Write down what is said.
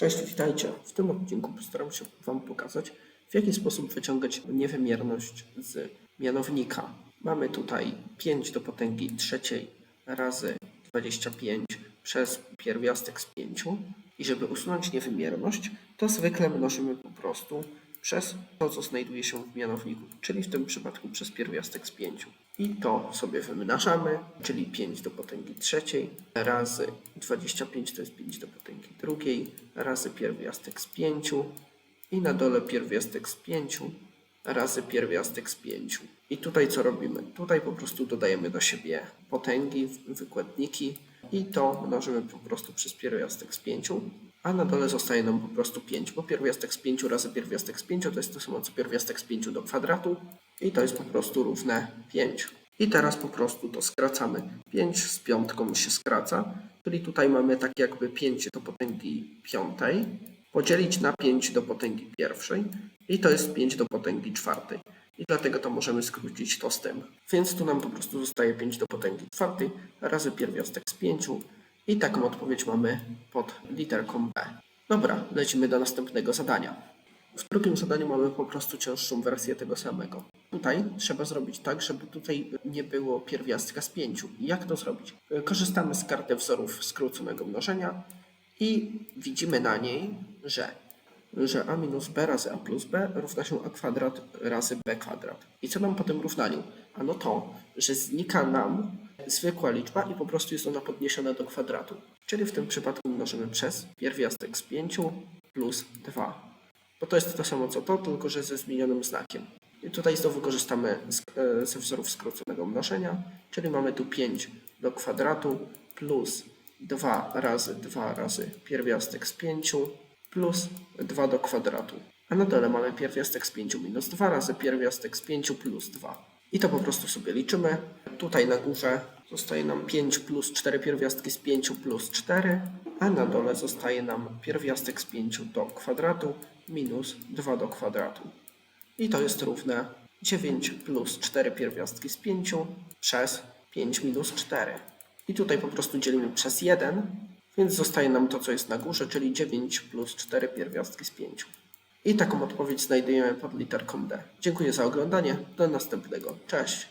Cześć, witajcie. W tym odcinku postaram się Wam pokazać, w jaki sposób wyciągać niewymierność z mianownika. Mamy tutaj 5 do potęgi trzeciej razy 25 przez pierwiastek z 5 i żeby usunąć niewymierność, to zwykle mnożymy po prostu przez to, co znajduje się w mianowniku, czyli w tym przypadku przez pierwiastek z 5. I to sobie wymnażamy, czyli 5 do potęgi trzeciej razy 25 to jest 5 do potęgi drugiej razy pierwiastek z 5 i na dole pierwiastek z 5 razy pierwiastek z 5. I tutaj co robimy? Tutaj po prostu dodajemy do siebie potęgi, wykładniki i to mnożymy po prostu przez pierwiastek z 5, a na dole zostaje nam po prostu 5, bo pierwiastek z 5 razy pierwiastek z 5 to jest to samo co pierwiastek z 5 do kwadratu i to jest po prostu równe 5. I teraz po prostu to skracamy. 5 z piątką się skraca, czyli tutaj mamy tak jakby 5 do potęgi piątej podzielić na 5 do potęgi pierwszej i to jest 5 do potęgi czwartej. I dlatego to możemy skrócić to z tym. Więc tu nam po prostu zostaje 5 do potęgi czwartej razy pierwiastek z 5 i taką odpowiedź mamy pod literką B. Dobra, lecimy do następnego zadania. W drugim zadaniu mamy po prostu cięższą wersję tego samego. Tutaj trzeba zrobić tak, żeby tutaj nie było pierwiastka z 5. Jak to zrobić? Korzystamy z karty wzorów skróconego mnożenia i widzimy na niej, że, że a minus b razy a plus b równa się a kwadrat razy b kwadrat. I co nam po tym równaniu? Ano to, że znika nam zwykła liczba i po prostu jest ona podniesiona do kwadratu. Czyli w tym przypadku mnożymy przez pierwiastek z 5 plus 2. Bo to jest to samo co to, tylko że ze zmienionym znakiem. I tutaj znowu korzystamy z, ze wzorów skróconego mnożenia, czyli mamy tu 5 do kwadratu plus 2 razy 2 razy pierwiastek z 5 plus 2 do kwadratu. A na dole mamy pierwiastek z 5 minus 2 razy pierwiastek z 5 plus 2. I to po prostu sobie liczymy. Tutaj na górze zostaje nam 5 plus 4 pierwiastki z 5 plus 4, a na dole zostaje nam pierwiastek z 5 do kwadratu minus 2 do kwadratu. I to jest równe 9 plus 4 pierwiastki z 5 przez 5 minus 4. I tutaj po prostu dzielimy przez 1, więc zostaje nam to, co jest na górze, czyli 9 plus 4 pierwiastki z 5. I taką odpowiedź znajdujemy pod literką D. Dziękuję za oglądanie. Do następnego. Cześć.